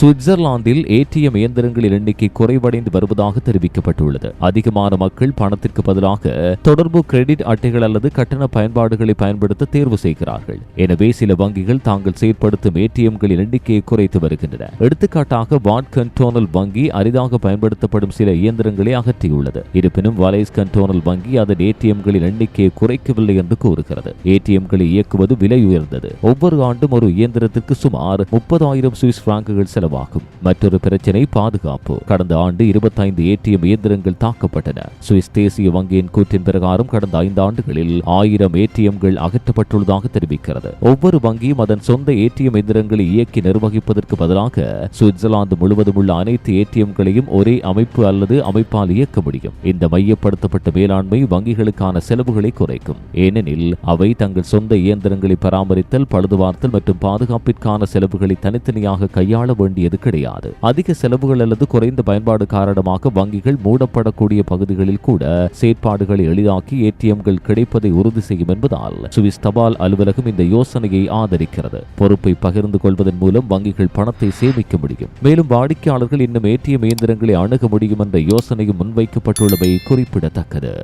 சுவிட்சர்லாந்தில் ஏடிஎம் இயந்திரங்களின் எண்ணிக்கை குறைவடைந்து வருவதாக தெரிவிக்கப்பட்டுள்ளது. அதிகமான மக்கள் பணத்திற்கு பதிலாக தொடர்பு கிரெடிட் அட்டைகள் அல்லது கட்டண பயன்பாடுகளை பயன்படுத்த தேர்வு செய்கிறார்கள். எனவே சில வங்கிகள் தாங்கள் செயற்படுத்தும் ஏடிஎம்களின் எண்ணிக்கையை குறைத்து வருகின்றன. எடுத்துக்காட்டாக வாட் கண்டோனல் வங்கி அரிதாக பயன்படுத்தப்படும் சில இயந்திரங்களை அகற்றியுள்ளது. இருப்பினும் வலைஸ் கண்டோனல் வங்கி அதன் ஏடிஎம்களின் எண்ணிக்கையை குறைக்கவில்லை என்று கூறுகிறது. ஏடிஎம்களை இயக்குவது விலை உயர்ந்தது. ஒவ்வொரு ஆண்டும் ஒரு இயந்திரத்திற்கு சுமார் முப்பதாயிரம் சுவிஸ் பிராங்குகள் செலவாகும் மற்றொரு பிரச்சினை பாதுகாப்பு. கடந்த ஆண்டு இருபத்தைந்து ஏடிஎம் இயந்திரங்கள் தாக்கப்பட்டன. சுவிஸ் தேசிய வங்கியின் கூற்றின் பிரகாரம் கடந்த ஐந்து ஆண்டுகளில் ஆயிரம் ஏடிஎம்கள் அகற்றப்பட்டுள்ளதாக தெரிவிக்கிறது. ஒவ்வொரு வங்கியும் அதன் சொந்த ஏடிஎம் இயந்திரங்களை இயக்கி நிர்வகிப்பதற்கு பதிலாக சுவிட்சர்லாந்து முழுவதும் உள்ள அனைத்து ஏடிஎம்களையும் ஒரே அமைப்பு அல்லது அமைப்பால் இயக்க முடியும். இந்த மையப்படுத்தப்பட்ட மேலாண்மை வங்கிகளுக்கான செலவுகளை குறைக்கும். ஏனெனில் அவை தங்கள் சொந்த இயந்திரங்களை பராமரித்தல் பழுதுபார்த்தல் மற்றும் பாதுகாப்பிற்கான செலவுகளை தனித்தனியாக கையாள வேண்டிய வேண்டியது கிடையாது. அதிக செலவுகள் அல்லது குறைந்த பயன்பாடு காரணமாக வங்கிகள் மூடப்படக்கூடிய பகுதிகளில் கூட செயற்பாடுகளை எளிதாக்கி ஏடிஎம்கள் கிடைப்பதை உறுதி செய்யும் என்பதால் சுவிஸ் தபால் அலுவலகம் இந்த யோசனையை ஆதரிக்கிறது. பொறுப்பை பகிர்ந்து கொள்வதன் மூலம் வங்கிகள் பணத்தை சேமிக்க முடியும். மேலும் வாடிக்கையாளர்கள் இன்னும் ஏடிஎம் இயந்திரங்களை அணுக முடியும் என்ற யோசனையும் முன்வைக்கப்பட்டுள்ளவை குறிப்பிடத்தக்கது.